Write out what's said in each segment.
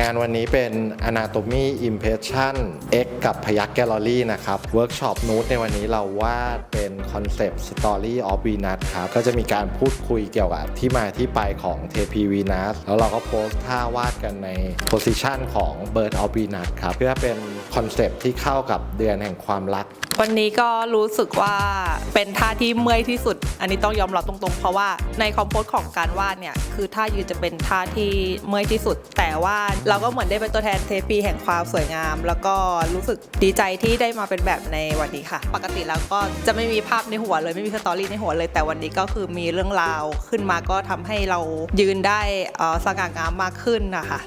งานวันนี้เป็น Anatomy Impression X กับพยักแกลเลอรี่นะครับเวิร์กช็อปนูตในวันนี้เราวาดเป็นคอนเซปต์ Story of Venus ครับ ก็จะมีการพูดคุยเกี่ยวกับที่มาที่ไปของเทพีวีนัสแล้วเราก็โพสท่าวาดกันในโพสิชันของ Bird of Venus ครับ เพื่อเป็นคอนเซปต์ที่เข้ากับเดือนแห่งความรักวันนี้ก็รู้สึกว่าเป็นท่าที่เมื่อยที่สุด อันนี้ต้องยอมรับตรงๆ เพราะว่าในคอมโพสของการวาดเนี่ย คือท่ายืนจะเป็นท่าที่เมื่อยที่สุด แต่ว่าเราก็เหมือนได้เป็นตัวแทนเทปีแห่งความสวยงาม แล้วก็รู้สึกดีใจที่ได้มาเป็นแบบในวันนี้ค่ะ ปกติแล้วก็จะไม่มีภาพในหัวเลยไม่มีสตอรี่ในหัวเลย แต่วันนี้ก็คือมีเรื่องราวขึ้นมาก็ทำให้เรายืนได้สง่างามมากขึ้นนะคะ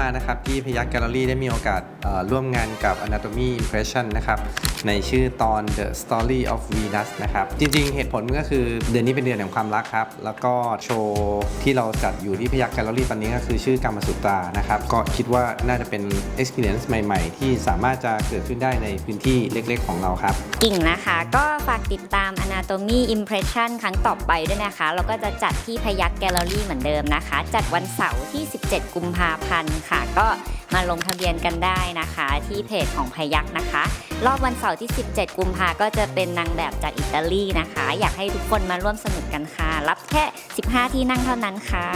มากๆนะครับที่พยักแกลเลอรี่ได้มีโอกาสร่วมงานกับ Anatomy Impression นะครับในชื่อตอน The Story of Venus นะครับจริงๆ เหตุผลมันก็คือเดือนนี้เป็นเดือนแห่งความรักครับ แล้วก็โชว์ที่เราจัดอยู่ที่พยักแกลเลอรี่ตอนนี้ก็คือชื่อกรรมสุตรานะครับก็คิดว่าน่าจะเป็น experience ใหม่ๆ ที่สามารถจะเกิดขึ้นได้ในพื้นที่เล็กๆ ของเราครับ กิ่งนะคะก็ฝากติดตาม Anatomy Impression ครั้งต่อไปด้วยนะคะแล้วก็จะจัดที่พยักแกลเลอรี่เหมือนเดิมนะคะ จัดวันเสาร์ที่ 17 กุมภาพันธ์ค่ะ ก็มาลงทะเบียนกันได้นะคะ ที่เพจของพยักนะคะ รอบวันเสาร์ที่ 17 กุมภาก็จะเป็นนางแบบจากอิตาลีนะคะ อยากให้ทุกคนมาร่วมสนุกกันค่ะ รับแค่ 15 ที่นั่งเท่านั้นค่ะ